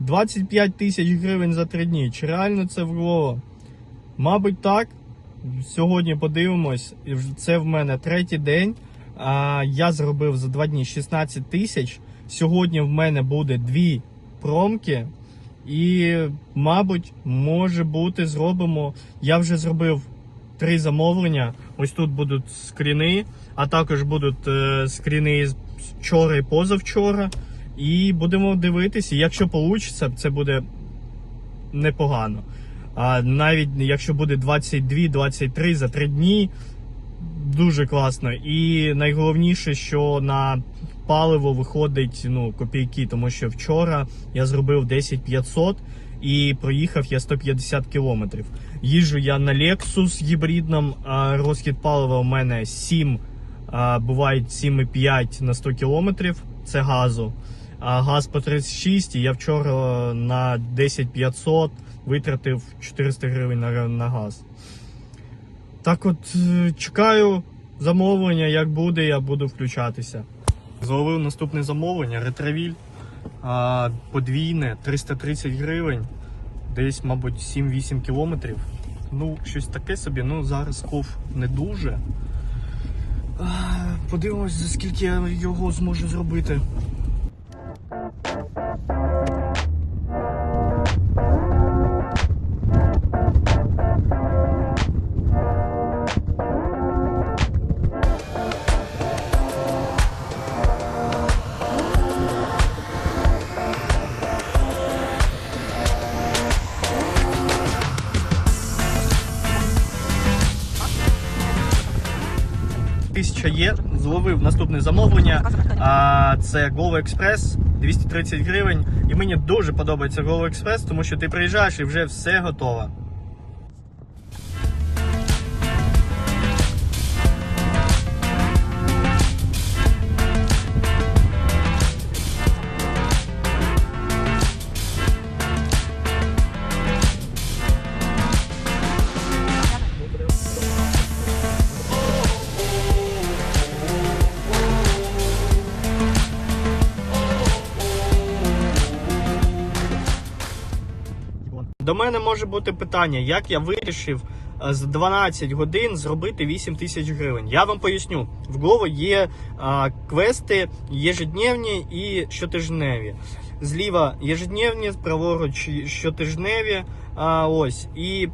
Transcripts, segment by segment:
25 тисяч гривень за три дні. Чи реально це влово? Мабуть, так. Сьогодні подивимось. Це в мене третій день. Я зробив за два дні 16 тисяч. Сьогодні в мене буде дві промки. І, мабуть, може бути, зробимо. Я вже зробив три замовлення. Ось тут будуть скріни, а також будуть е, скріни з вчора і позавчора. І будемо дивитися. Якщо вийде, це буде непогано. А навіть якщо буде 22-23 за 3 дні, дуже класно. І найголовніше, що на паливо виходить ну, копійки, тому що вчора я зробив 10 500 і проїхав я 150 кілометрів. Їжджу я на Lexus гібридному, а розхід палива у мене 7, а, буває 7,5 на 100 кілометрів. Це газу. А газ по 36, і я вчора на 10 500 витратив 400 гривень на, на газ. Так от е, чекаю замовлення, як буде, я буду включатися. Зловив наступне замовлення, ретравіль подвійне, 330 гривень, десь, мабуть, 7-8 кілометрів. Ну, щось таке собі, ну зараз ков не дуже. Подивимось, за скільки я його зможу зробити. Тисяча є, зловив наступне замовлення. А це Glovo Express 230 гривень. І мені дуже подобається Glovo Express, тому що ти приїжджаєш і вже все готово. Мене може бути питання, як я вирішив е, за 12 годин зробити 8 тисяч гривень. Я вам поясню. В Glovo є а, квести єжедневні і щотижневі. Зліва єжедневні, праворуч щотижневі. А, ось. І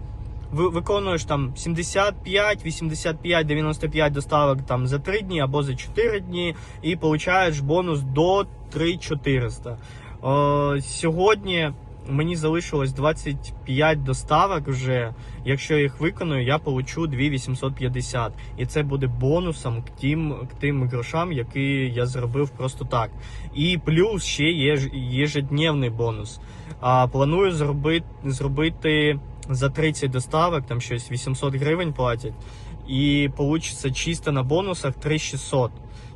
ви виконуєш там 75, 85, 95 доставок там за 3 дні або за 4 дні, і получаєш бонус до 3400. О, сьогодні мені залишилось 25 доставок вже. Якщо їх виконую, я получу 2850. І це буде бонусом к тим, к тим грошам, які я зробив просто так. І плюс ще є єжедневний бонус. А, планую зробити, зробити за 30 доставок, там щось 800 гривень платять. І вийде чисто на бонусах 3600.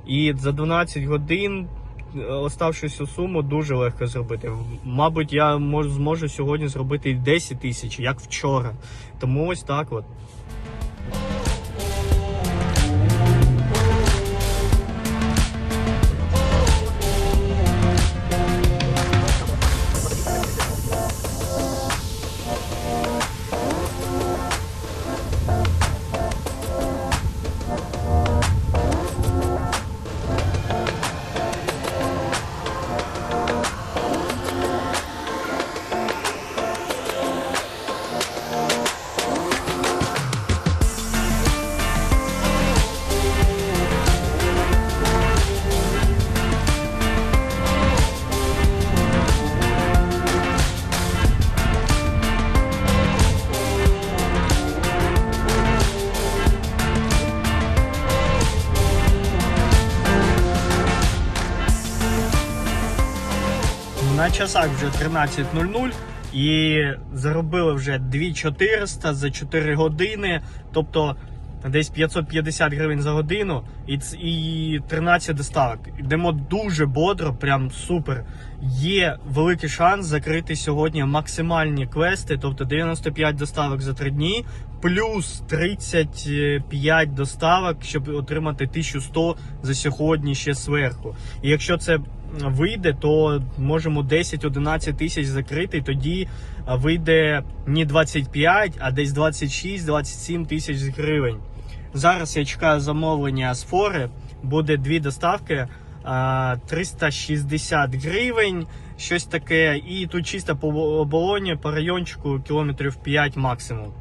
І за 12 годин оставшуюся суму дуже легко зробити. Мабуть, я можу зможу сьогодні зробити і 10 тисяч, як вчора. Тому ось так от. Часах вже 13.00 і заробили вже 2400 за 4 години, тобто десь 550 гривень за годину і, і 13 доставок. Йдемо дуже бодро, прям супер. Є великий шанс закрити сьогодні максимальні квести, тобто 95 доставок за 3 дні, плюс 35 доставок, щоб отримати 1100 за сьогодні ще зверху. І якщо це вийде, то можемо 10-11 тисяч закрити. Тоді вийде не 25, а десь 26-27 тисяч гривень. Зараз я чекаю замовлення з фори. Буде дві доставки. 360 гривень, щось таке. І тут чисто по оболоні, по райончику кілометрів 5 максимум.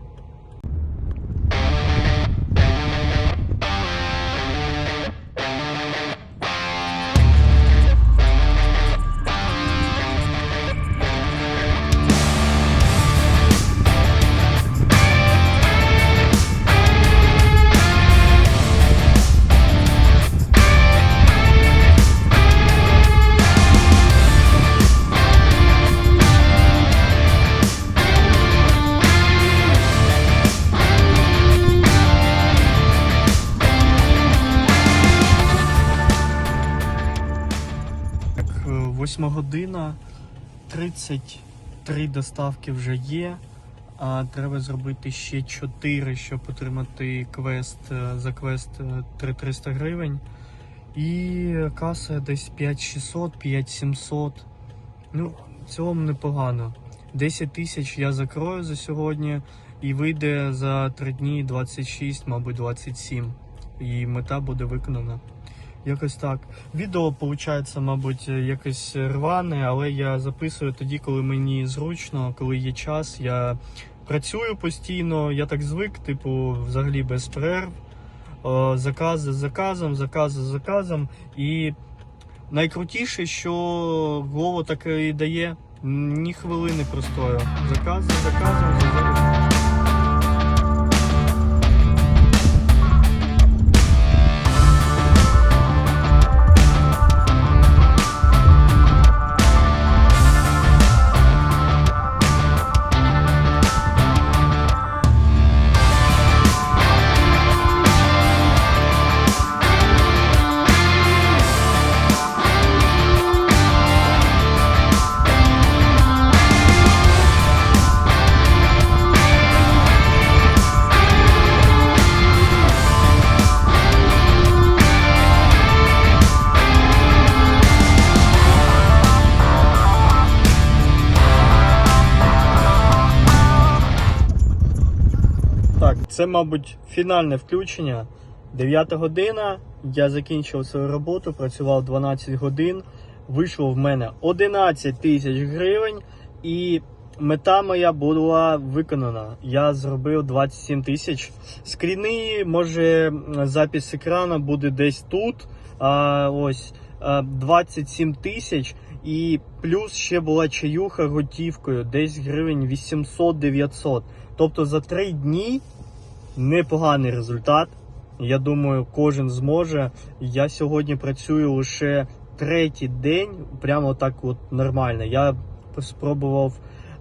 8 година, 33 доставки вже є. А треба зробити ще 4, щоб отримати квест е, за квест е, 300 гривень. І каса десь 5600-5700. Ну, в цілому непогано. 10 тисяч я закрою за сьогодні і вийде за 3 дні 26, мабуть, 27. І мета буде виконана. Якось так. Відео виходить, мабуть, якось рване, але я записую тоді, коли мені зручно, коли є час. Я працюю постійно, я так звик, типу, взагалі без перерв. О, Заказ за заказом, заказ за заказом. І найкрутіше, що Glovo так і дає ні хвилини простою. Заказ за заказом, за заказом. Це, мабуть, фінальне включення. 9 година. Я закінчив свою роботу, працював 12 годин. Вийшло в мене 11 тисяч гривень, і мета моя була виконана. Я зробив 27 тисяч. Скріни, може, запис екрану буде десь тут. А, ось 27 тисяч. І плюс ще була чаюха готівкою, десь гривень 800-900. Тобто за 3 дні непоганий результат. Я думаю, кожен зможе. Я сьогодні працюю лише третій день, прямо так от нормально. Я спробував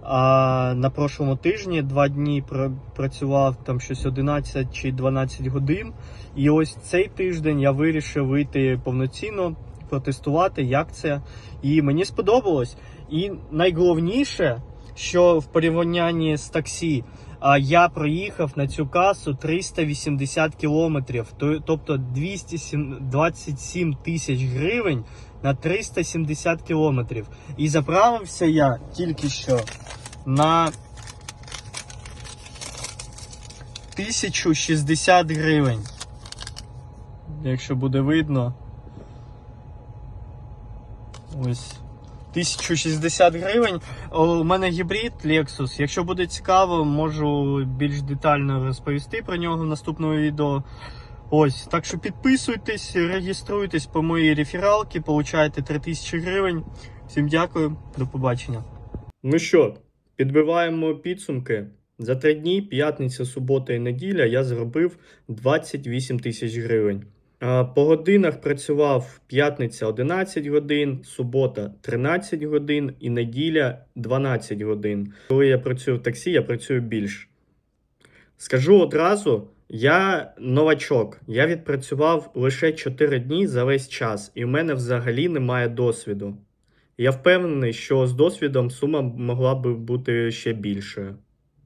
а, на прошлому тижні два дні пр- працював там щось 11 чи 12 годин. І ось цей тиждень я вирішив вийти повноцінно, протестувати, як це. І мені сподобалось. І найголовніше, що в порівнянні з таксі, я проїхав на цю касу 380 кілометрів, тобто 227 тисяч гривень на 370 кілометрів. І заправився я тільки що на 1060 гривень. Якщо буде видно. Ось. 1060 гривень. У мене гібрид Lexus. Якщо буде цікаво, можу більш детально розповісти про нього в наступному відео. Ось, так що підписуйтесь, реєструйтесь по моїй рефералці, получаєте 3000 гривень. Всім дякую, до побачення. Ну що, підбиваємо підсумки. За три дні, п'ятниця, субота і неділя, я зробив 28 тисяч гривень. По годинах працював п'ятниця 11 годин, субота 13 годин і неділя 12 годин. Коли я працюю в таксі, я працюю більш. Скажу одразу, я новачок. Я відпрацював лише 4 дні за весь час, і в мене взагалі немає досвіду. Я впевнений, що з досвідом сума могла би бути ще більшою.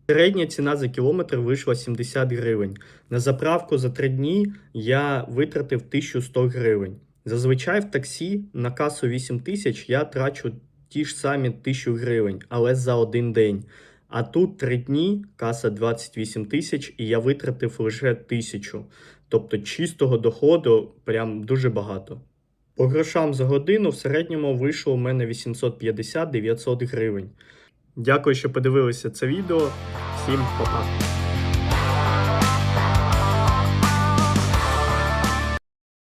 Середня ціна за кілометр вийшла 70 гривень. На заправку за 3 дні я витратив 1100 гривень. Зазвичай в таксі на касу 8 тисяч я трачу ті ж самі 1000 гривень, але за один день. А тут 3 дні, каса 28 тисяч, і я витратив лише 1000. Тобто чистого доходу прям дуже багато. По грошам за годину в середньому вийшло у мене 850-900 гривень. Дякую, що подивилися це відео. Всім па-па!